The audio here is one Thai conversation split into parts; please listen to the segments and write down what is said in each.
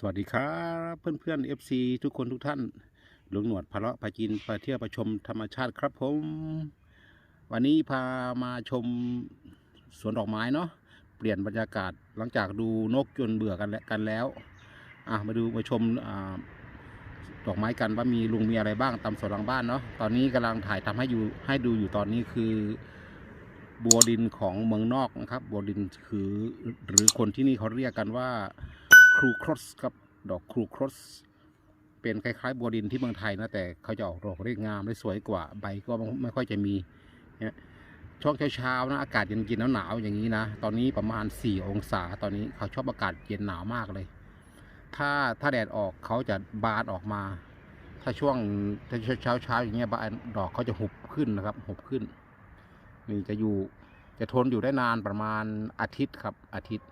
สวัสดีครับเพื่อนเพื่อนๆ FC ทุกคนทุกท่านหลวงหนวดพาเลาะพากินพาเที่ยวประชมธรรมชาติครับผม วันนี้พามาชมสวนดอกไม้เนาะเปลี่ยนบรรยากาศหลังจากดูนกจนเบื่อกันแล้วกันแล้วอะมาดูมาชมอ่าดอกไม้กันว่ามีลุงมีอะไรบ้างตามสวนหลังบ้านเนาะตอนนี้กำลังถ่ายทำให้อยู่ให้ดูอยู่ตอนนี้คือบัวดินของเมืองนอกนะครับ บัวดินคือหรือคนที่นี่เขาเรียกกันว่า ครูครอสครับ ดอกครูครอสเป็นคล้ายๆบัวดินที่เมืองไทยนะแต่เขาจะออกดอกเรียกงามและสวยกว่าใบก็ไม่ค่อยจะมีเนี่ยช่วงเช้าๆนะอากาศเย็นๆหนาวๆอย่างนี้นะ ตอนนี้ประมาณ 4 องศาตอนนี้เขาชอบอากาศเย็นหนาวมากเลย ถ้าถ้าแดดออกเขาจะบานออกมา ถ้าช่วงถ้าเช้าเช้าๆอย่างเงี้ยบานดอกเขาจะหุบขึ้นนะครับ หุบขึ้นนี่จะอยู่จะทนอยู่ได้นานประมาณอาทิตย์ครับอาทิตย์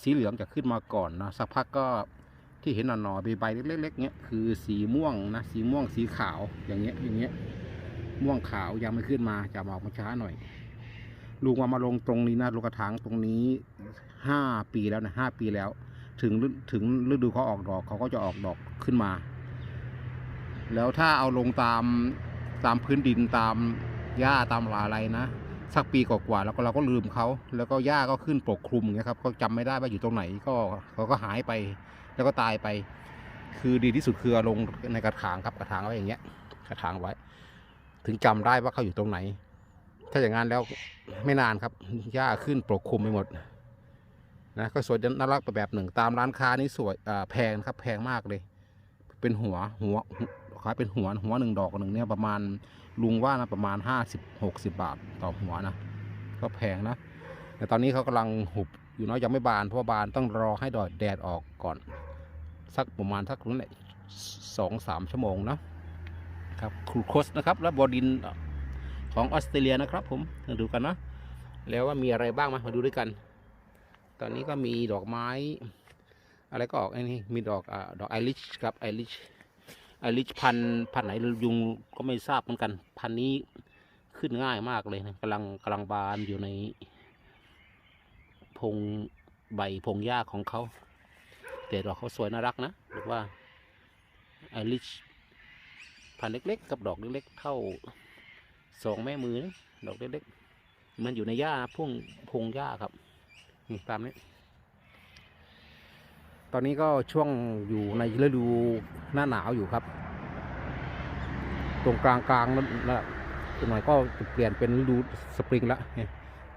สีเหลืองจะขึ้นมาก่อนนะสักพักก็ที่เห็นหน่อๆใบเล็กๆเนี้ยคือสีม่วงนะสีม่วงสีขาวอย่างเงี้ยอย่างเงี้ยม่วงขาวยังไม่ขึ้นมาจะออกมาช้าหน่อยลุงมามาลงตรงนี้นะลงกระถางตรงนี้ห้าปีแล้วนะห้าปีแล้ว ถึงถึงฤดูเขาออกดอกเขาก็จะออกดอกขึ้นมา แล้วถ้าเอาลงตามตามพื้นดินตามหญ้าตามหลาอะไรนะ สักปีกว่าๆแล้วก็เราก็ลืมเขาแล้วก็หญ้าก็ขึ้นปกคลุมอย่างเงี้ยครับก็จำไม่ได้ว่าอยู่ตรงไหนก็เขาก็หายไปแล้วก็ตายไป คือดีที่สุดคือเอาลงในกระถางครับกระถางไว้อย่างเงี้ย กระถางไว้ ถึงจำได้ว่าเขาอยู่ตรงไหน ถ้าอย่างนั้นแล้วไม่นานครับหญ้าขึ้นปกคลุมไปหมดนะก็สวยน่ารักไปแบบหนึ่งตามร้านค้านี่สวยแพงนะครับแพงมากเลย เป็นหัวหัวขายเป็นหัวหัวหนึ่งดอกหนึ่งเนี่ยประมาณ ลุงว่านะประมาณ 50 60 บาทต่อหัวนะ ก็แพงนะ แต่ตอนนี้เขากำลังหุบอยู่เนาะยังไม่บานเพราะาบานต้องรอให้ดอดแดดออกก่อน สักประมาณสักนั่นแหละสองสามชั่วโมงนะครับครูโคสนะครับและบอดินของออสเตรเลียนะครับ ผมมาดูกันนะแล้วว่ามีอะไรบ้างมามาดูด้วยกัน ตอนนี้ก็มีดอกไม้ อะไรก็ออกไอ้นี่มีดอกอดอกไอริชครับไอริช ไอริชพันพันไหนยุงก็ไม่ทราบเหมือนกัน พันนี้ขึ้นง่ายมากเลยนะกำลังกำลังบานอยู่ใน พงใบพงหญ้าของเขาแต่ดอกเขาสวยน่ารักนะหรือว่าไอริชพันเล็ก ๆ กับดอกเล็กๆเท่าสองแม่มือนะดอกเล็กๆมันอยู่ในหญ้าพุ่งพงหญ้าครับตามนี้ อนนี้ก็ช่วงอยู่ในฤดูหน้าหนาวอยู่ครับ ตรงกลางกลางนั้นนะอีกหน่อยก็เปลี่ยนเป็นฤดูสปริงละเนี่ย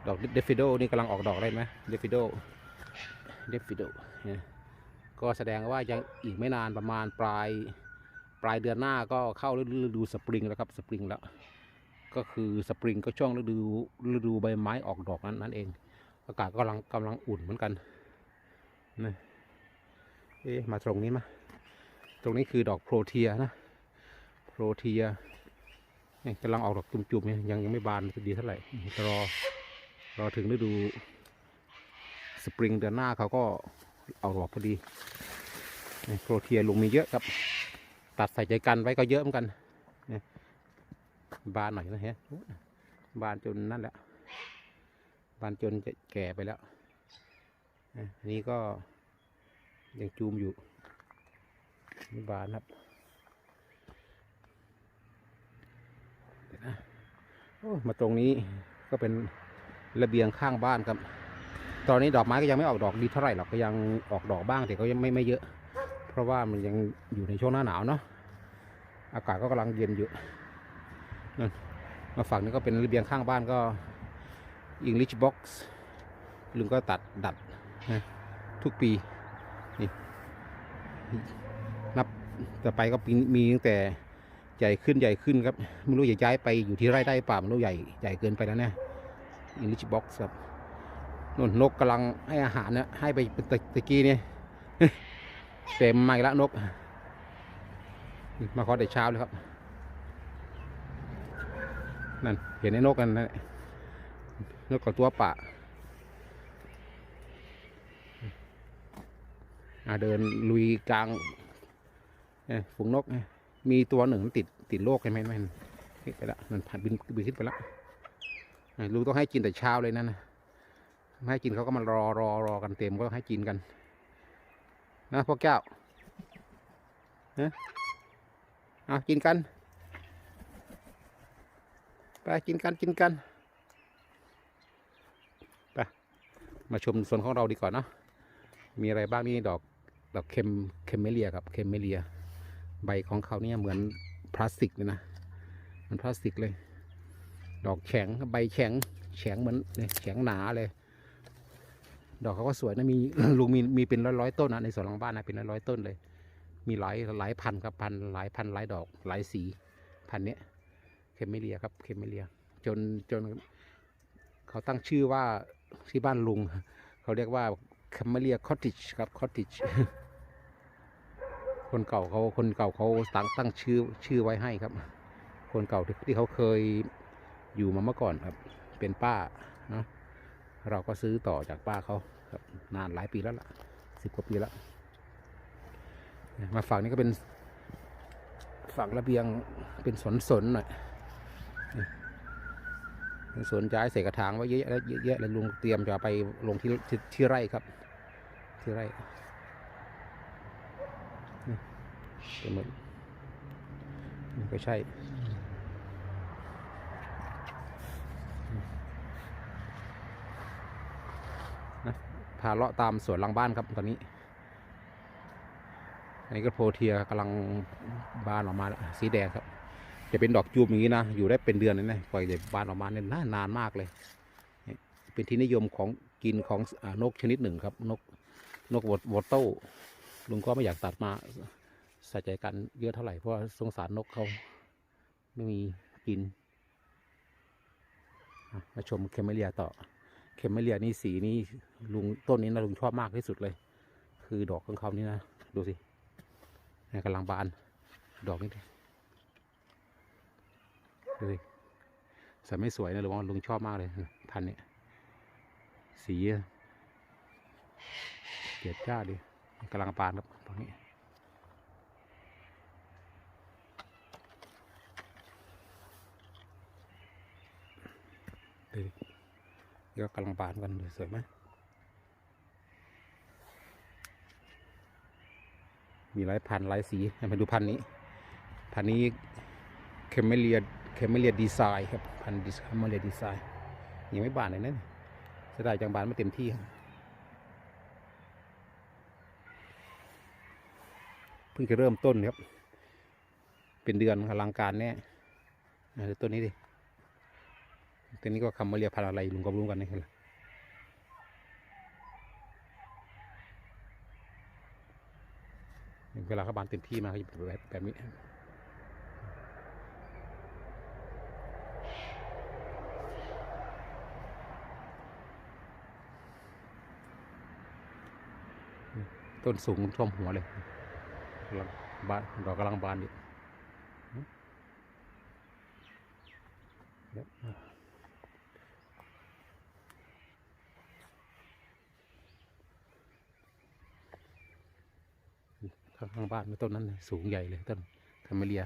ดอกเดฟิโดนี่กำลังออกดอกได้ไหมเดฟิโดเดฟิโดเนี่ยก็แสดงว่ายังอีกไม่นานประมาณปลายปลายเดือนหน้าก็เข้าฤดูสปริงแล้วครับสปริงแล้ว ก็คือสปริงก็ช่วงฤดูฤดูใบไม้ออกดอกนั้นนั่นเอง อากาศกำลังกำลังอุ่นเหมือนกันนะ เอ๊ะมาตรงนี้มา ตรงนี้คือดอกโพรเทียนะ โพรเทียนี่กำลังออกดอกจุ่มๆเนี่ยยังยังไม่บานดีเท่าไหร่รอรอถึงฤดูสปริงเดือนหน้าเขาก็เอาดอกพอดีโพรเทียลุงมีเยอะครับ ตัดใส่ใจกันไว้ก็เยอะเหมือนกันนี่บานหน่อยนะฮะบานจนนั่นแหละบานจนจะแก่ไปแล้วอันนี้ก็ ยังจูมอยู่นี่บานครับเดี๋ยวนะโอ้มาตรงนี้ก็เป็นระเบียงข้างบ้านครับ ตอนนี้ดอกไม้ก็ยังไม่ออกดอกดีเท่าไหร่หรอกก็ยังออกดอกบ้างแต่ก็ยังไม่ไม่เยอะ เพราะว่ามันยังอยู่ในช่วงหน้าหนาวเนาะอากาศก็กำลังเย็นอยู่นั่นมาฝั่งนี้ก็เป็นระเบียงข้างบ้านก็ English box ลุงก็ตัดดัดนะทุกปี นับต่อไปก็ปีมีตั้งแต่ใหญ่ขึ้นใหญ่ขึ้นครับไม่รู้จะย้ายไปอยู่ที่ไร่ได้ป่าไม่รู้ใหญ่ใหญ่เกินไปแล้วนี่อินลิชบ็อกซ์ครับนนนกกำลังให้อาหารเนี่ยให้ไปเป็นตะตะกี้เนี่ยเต็มมาแล้วนก มาขอแต่เช้าเลยครับ นั่นเห็นไอ้นกกันนะนกกับตัวป่า อ่า เดินลุยกลางเอฝูงนก มีตัวหนึ่งมันติดติดโรคใช่ไหมมันไปละมันผ่านบินบินขึ้นไปละลุงต้องให้กินแต่เช้าเลยนั่นนะไม่ให้กินเขาก็มารอรอรอกันเต็มก็ให้กินกัน นะพ่อแก้วฮะเอากินกัน ไปกินกันกินกันไปมาชมสวนของเราดีกว่าเนอะมีอะไรบ้างนี่ดอก ดอกเคมเคมเมเลียครับเคมเมเลีย ใบของเขาเนี่ยเหมือนพลาสติกเลยนะมันพลาสติกเลย ดอกแข็งใบแข็งแข็งเหมือนแข็งหนาเลย ดอกเขาก็สวยนะมีลุงมีมีเป็นร้อยร้อยต้นนะในสวนหลังบ้านนะเป็นร้อยร้อยต้นเลย มีหลายหลายพันครับพันหลายพันหลายดอกหลายสีพันเนี้ยเคมเมเลียครับเคมเมเลีย จนจนเขาตั้งชื่อว่าที่บ้านลุง เขาเรียกว่า คมเมเลียคอตติชครับคอตติชคนเก่าเขาคนเก่าเขาตั้งตั้งชื่อชื่อไว้ให้ครับ คนเก่าที่ที่เขาเคยอยู่มาเมื่อก่อนครับ เป็นป้าเนาะเราก็ซื้อต่อจากป้าเขาครับ นานหลายปีแล้วล่ะสิบกว่าปีแล้วมาฝั่งนี้ก็เป็นฝั่งระเบียงเป็นสนสนๆหน่อย สวนย้ายใส่กระถางไว้เยอะแยะเยอะเลยลุงเตรียมจะไปลงที่ที่ไร่ครับ ที่ไร่นี่เป็นหมดนี่ก็ใช่พาเลาะตามสวนหลังบ้านครับตอนนี้อันนี้ก็โพเทียกำลังบานออกมาสีแดงครับ จะเป็นดอกจูบอย่างนี้นะ อยู่ได้เป็นเดือนเลยนะปล่อยจะบานออกมาเนี่ยนานานมากเลย เป็นที่นิยมของกินของอนกชนิดหนึ่งครับ นกนกวอวอโต้ลุงก็ไม่อยากตัดมาใส่ใจกันเยอะเท่าไหร่เพราะว่าสงสารนกเขาไม่มีกิน มาชมเคมเมเลียต่อ เคมเมเลียนี่สีนี่ลุงต้นนี้นะลุงชอบมากที่สุดเลย คือดอกของเขานี่นะ ดูสิกำลังบาน ดอกนี่ ดิดูสิสวยไม่สวยนะหลุงว่าลุงชอบมากเลยพันเนี่ยสีเกียดจ้าดิกำลังบานครับตรงนี้ดูดิก็กำลังบานกันเลยสวยไหมมีหลายพันหลายสีมาดูพันนี้ พันนี้เคมเมเลีย เคมเมเลียดีไซน์ครับพันธุ์เคมเมเลียดีไซน์ยังไม่บานเลยนะเสียดายจังบานไม่เต็มที่ครับเพิ่งจะเริ่มต้นครับ เป็นเดือนอลังการแน่ดูต้นนี้ดิตัวนี้ก็คำว่าเรียพันอะไรลุงก็ไม่รู้กันนี่คือเวลาเขาบานเต็มที่มาเขาจะแบบแบบนี้ ต้นสูงท่วมหัวเลยกำลังบานดอกกำลังบานอยู่ข้างบ้านมีต้นนั้นสูงใหญ่เลยต้นคาเมเลีย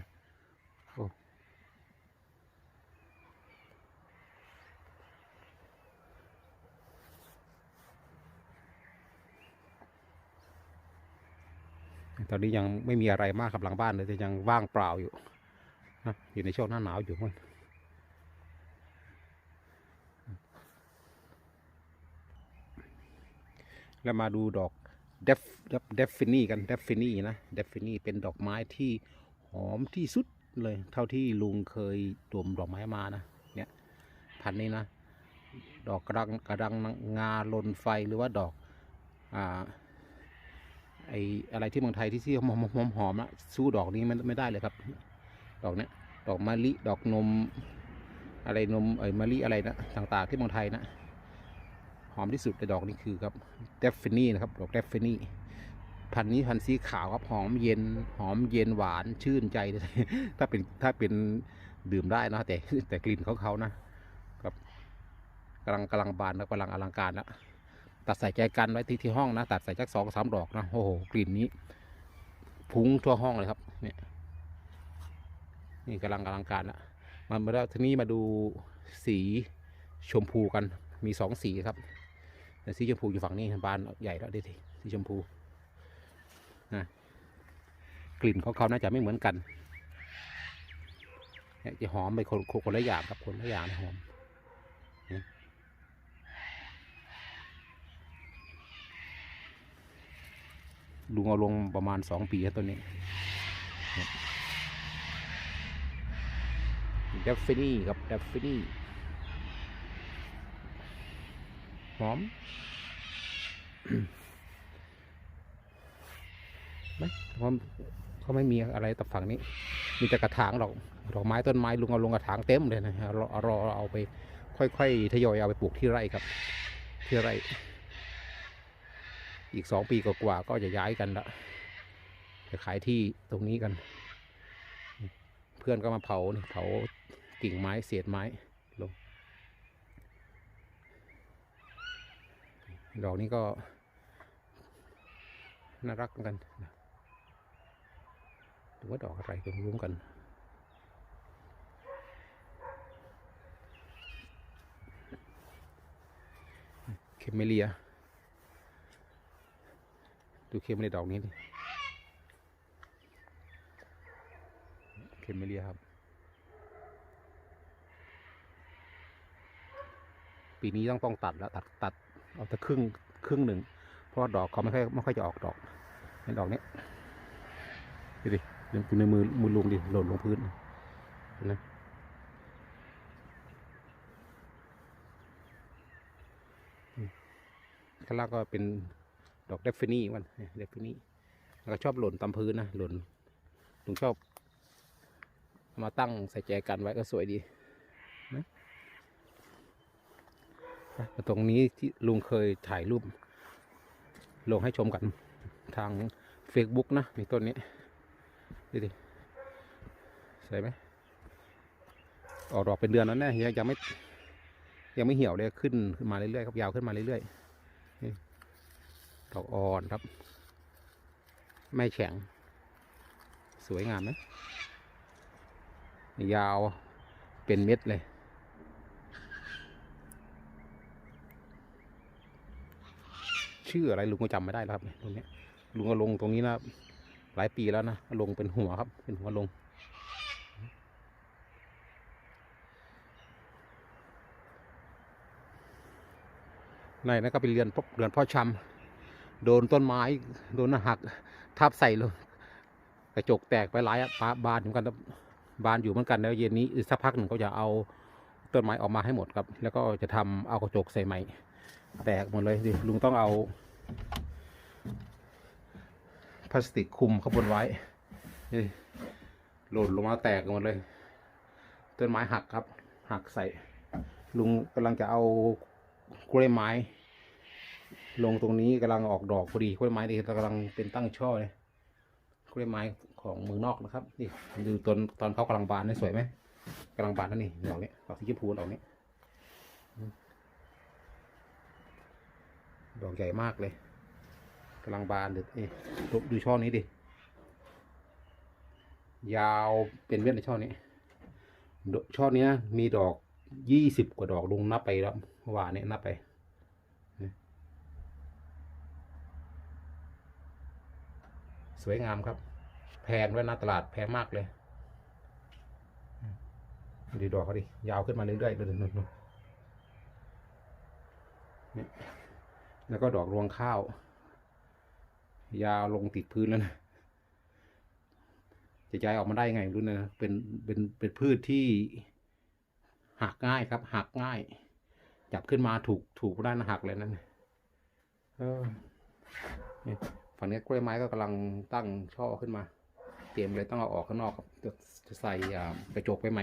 ตอนนี้ยังไม่มีอะไรมากกับหลังบ้านเลยแต่ยังว่างเปล่าอยู่นะอยู่ในช่วงหน้าหนาวอยู่มันแล้วมาดูดอกเดฟเดฟฟินี่กันเดฟฟินี่นะเดฟฟินี่เป็นดอกไม้ที่หอมที่สุดเลย เท่าที่ลุงเคยดมดอกไม้มานะเนี่ยพันนี้นะ ดอกกระดังกระดังงาลนไฟหรือว่าดอกอ่า ไออะไรที่เมืองไทยที่ที่หอมหอมหอมๆนะสู้ดอกนี้ไม่ไม่ได้เลยครับ ดอกเนี้ยดอกมะลิดอกนม อะไรนมเอ้มะลิอะไรนะต่างๆที่เมืองไทยนะหอมที่สุดในดอกนี้คือครับเดฟฟินี่นะครับดอกเดฟฟินี่พันนี้พันสีขาวครับหอมเย็นหอมเย็นหวานชื่นใจ ถ้าเป็นถ้าเป็นดื่มได้นะแต่แต่กลิ่นของเขานะครับกำลังกำลังบานแล้วกำลังอลังการแล้ว ตัดใส่ใจกันไว้ที่ที่ห้องนะ ตัดใส่จักสองสามดอกนะโอ้โหกลิ่นนี้พุ่งทั่วห้องเลยครับ เนี่ย นี่กำลังอลังการแล้วมามาแล้วทีนี้มาดูสีชมพูกันมีสองสีครับแต่สีชมพูอยู่ฝั่งนี้บานใหญ่แล้วดิทีสีชมพูนะกลิ่นของเขาน่าจะไม่เหมือนกันเนี่ยจะหอมไปคนคนละอย่างครับคนละอย่างหอม ลุงเอาลงประมาณสองปีแล้วตัวนี้เดฟฟินี่ครับเดฟฟินี่หอมไหมเพราะเขาไม่มีอะไรตับฝั่งนี้ มีแต่กระถางดอกดอกไม้ต้นไม้ลุงเอาลงกระถางเต็มเลยนะฮะรอรอเอาไป ค่อยๆทยอยเอาไปปลูกที่ไร่ครับ ที่ไร่ อีกสองปีกว่าก็จะย้ายกันละจะขายที่ตรงนี้กัน เพื่อนก็มาเผาเผากิ่งไม้เศษไม้ลงดอกนี้ก็ น่ารักเหมือนกันหรือว่าดอกอะไรก็ไม่รู้มกันเคมเมเลีย ดูเคมเมเลีดอกนี้ดิเคมเมเลียครับ ปีนี้ต้องต้องตัดแล้วตัดตัดเอาแต่ครึ่งครึ่งหนึ่ง เพราะดอกเขาไม่ค่อยไม่ค่อยจะออกดอกเห็นดอกนี้ดูดิดูในมือมือลุงดิหล่นลงพื้นนไหมอืมข้างล่างก็เป็น ดอกเดฟฟินี่มันเดฟฟินี่แล้วก็ชอบหล่นตามพื้นนะหล่นลุงชอบมาตั้งใส่แจกันไว้ก็สวยดีนะตรงนี้ที่ลุงเคยถ่ายรูป ลงให้ชมกันทาง Facebook นะมีต้นนี้ดูดิสวยไหมออกดอกเป็นเดือนแล้วแน่ยังยังไม่ยังไม่เหี่ยวเลยขึ้นขึ้นมาเรื่อยๆครับยาวขึ้นมาเรื่อยๆ ดอกอ่อนครับ ไม่แข็ง สวยงามไหมยาวเป็นเม็ดเลย ชื่ออะไรลุงก็จำไม่ได้แล้วครับตรงนี้ลุงก็ลงตรงนี้นะหลายปีแล้วนะลงเป็นหัวครับ เป็นหัวลง ในนั้นก็เป็นเรือนพเรือนพ่อชำ โดนต้นไม้ โดนหัก ทับใส่ลงกระจกแตกไปหลายอะปะบานเหมือนกันบานอยู่เหมือนกันแล้วเย็นนี้อีกสักพักหนึ่งก็จะเอาต้นไม้ออกมาให้หมดครับ แล้วก็จะทำเอากระจกใส่ใหม่ แตกหมดเลยดิลุงต้องเอาพลาสติกคุมข้างบนไว้หล่นลงมาแตกหมดเลย ต้นไม้หักครับ หักใส่ ลุงกำลังจะเอากล้วยไม้ ลงตรงนี้กำลังออกดอกพอดีกล้วยไม้นี่กำลังเป็นตั้งช่อเลยกล้วยไม้ของเมืองนอกนะครับนี่ดูตอนตอนเขากำลังบานนี่สวยไหมกำลังบานนั่นนี่ดอกนี้ดอกสีชมพูดอกนี้ดอกใหญ่มากเลยกำลังบานเด็ดนี่ดูช่อนี้ดิยาวเป็นเวียนในช่อนี้ช่อนี้มีดอกยี่สิบกว่าดอกลงนับไปแล้วเมื่อวานนี้นับไป สวยงามครับ แพงด้วยนะตลาดแพงมากเลยดูดอกเขาดิ ยาวขึ้นมาเรื่อยๆเลยนู่นๆนี่แล้วก็ดอกรวงข้าว ยาวลงติดพื้นแล้วนะจะย้ายออกมาได้ไงไม่รู้นะเป็นเป็นเป็นพืชที่หักง่ายครับ หักง่าย จับขึ้นมาถูกถูกด้านหักเลยนั่นเออนี่ ฝั่งนี้กล้วยไม้ก็กำลังตั้งช่อขึ้นมา เตรียมเลยต้องเอาออกข้างนอกจะจะใส่กระจกไปไหม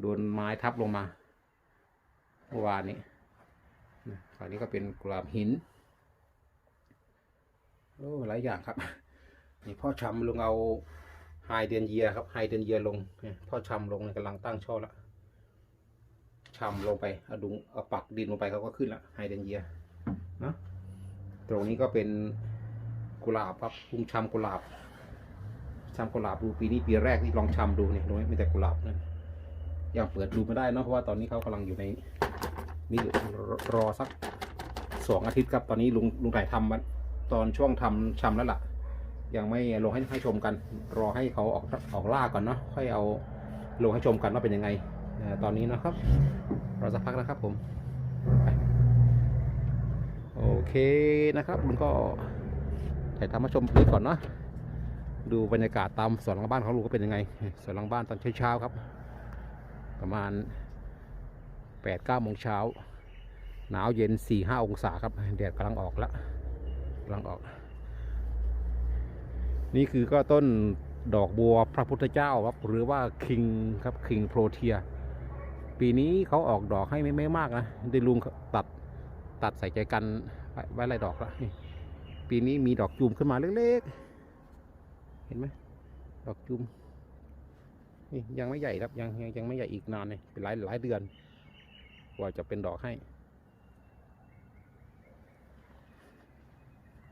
โดนไม้ทับลงมาเมื่อวานนี้ฝั่งนี้ก็เป็นกุหลาบหินโอ้หลายอย่างครับนี่พ่อชำลงเอาไฮเดนเยียครับไฮเดนเยียลงพ่อชำลงเนี่ยกำลังตั้งช่อแล้วชำลงไปเอาดุงเอาปักดินลงไปเขาก็ขึ้นละไฮเดนเยียเนะตรงนี้ก็เป็น กุหลาบครับลุงชำกุหลาบชำกุหลาบดูปีนี้ปีแรกที่ลองชำดูเนี่ยตรงนี้มีแต่กุหลาบนั่นยังเปิดดูไม่ได้นอะเพราะว่าตอนนี้เขากำลังอยู่ในนี่รอสักสองอาทิตย์ครับตอนนี้ลุงลุงถ่ายทำมันตอนช่วงทำชำแล้วล่ะ ยังไม่ลงให้ให้ชมกัน รอให้เขาออกออกล่าก่อนเนาะค่อยเอาลงให้ชมกันว่าเป็นยังไงตอนนี้นะครับรอสักพักนะครับผมโอเคนะครับลุงก็ ถ่ายทำมาชมคลิปก่อนเนาะดูบรรยากาศตามสวนหลังบ้านของลุงก็เป็นยังไงสวนหลังบ้านตอนเช้าๆครับ ประมาณแปดเก้าโมงเช้า หนาวเย็นสี่ห้าองศาครับแดดกำลังออกแล้วกำลังออก นี่คือก็ต้นดอกบัวพระพุทธเจ้าครับหรือว่าคิงครับคิงโพรเทีย ปีนี้เขาออกดอกให้ไม่ไม่มากนะได้ลุงตัดตัดใส่ใจกันไว้ไว้หลายดอกแล้วนี่ ปีนี้มีดอกจูมขึ้นมาเล็กๆ เห็นไหมดอกจูมนี่ยังไม่ใหญ่ครับยังยังยังไม่ใหญ่อีกนานเลยเป็นหลายหลายเดือน กว่าจะเป็นดอกให้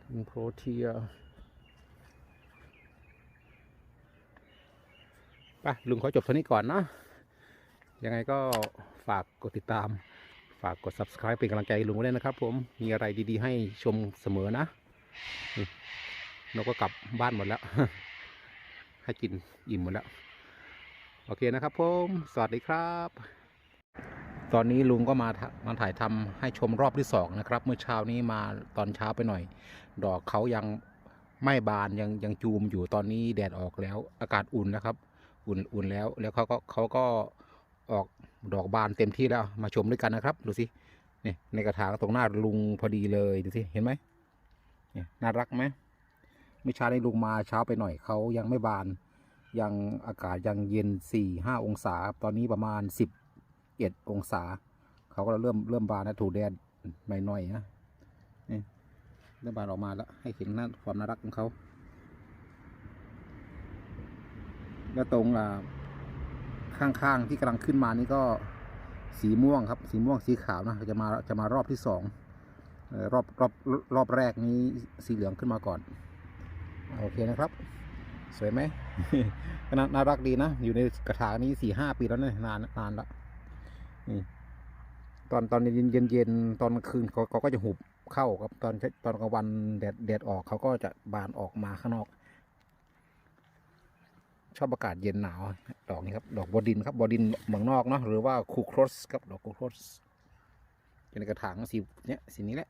คิงโพรเทียไปลุงขอจบเท่านี้ก่อนเนาะยังไงก็ฝากกดติดตาม ฝากกด subscribe เป็นกำลังใจลุงไว้ด้วยนะครับผม มีอะไรดีๆ ให้ชมเสมอนะ นกก็กลับบ้านหมดแล้ว ให้กินอิ่มหมดแล้ว โอเคนะครับผม สวัสดีครับ ตอนนี้ลุงก็มามาถ่ายทำให้ชมรอบที่สองนะครับ เมื่อเช้านี้มาตอนเช้าไปหน่อย ดอกเขายังไม่บานยังยังจูมอยู่ตอนนี้แดดออกแล้ว อากาศอุ่นนะครับ อุ่นอุ่นแล้ว แล้วเขาก็เขาก็ออกดอกบานเต็มที่แล้วมาชมด้วยกันนะครับ ดูสินี่ในกระถางตรงหน้าลุงพอดีเลยดูสิเห็นไหม เนี่ยน่ารักไหมเมื่อเช้านี้ลงมาเช้าไปหน่อยเขายังไม่บาน ยังอากาศยังเย็นสี่ห้าองศา ตอนนี้ประมาณสิบเอ็ดองศา เขาก็เริ่มเริ่มบานแล้วถูกแดดหน่อยๆนะนี่เริ่มบานออกมาแล้ว ให้เห็นหน้าความน่ารักของเขาแล้วตรงอ่าข้างๆที่กำลังขึ้นมานี่ก็สีม่วงครับ สีม่วงสีขาวนะจะมาจะมารอบที่สอง รอบรอบรอบแรกนี้สีเหลืองขึ้นมาก่อน โอเคนะครับ สวยไหมน่าน่ารักดีนะ อยู่ในกระถางนี้สี่ห้าปีแล้วนี่ยนานนานแล้วนี่ตอนตอนเย็นเย็นเย็นตอนคืนเขาเขาก็จะหุบเข้าครับตอนตอนกลางวันแดดแดดออกเขาก็จะบานออกมาข้างนอก ชอบอากาศเย็นหนาว ดอกนี้ครับ ดอกบอดินครับบอดินเมืองนอกเนาะหรือว่าคูครอสครับดอกคูครอส อยู่ในกระถางสีเนี้ยสีนี้แหละ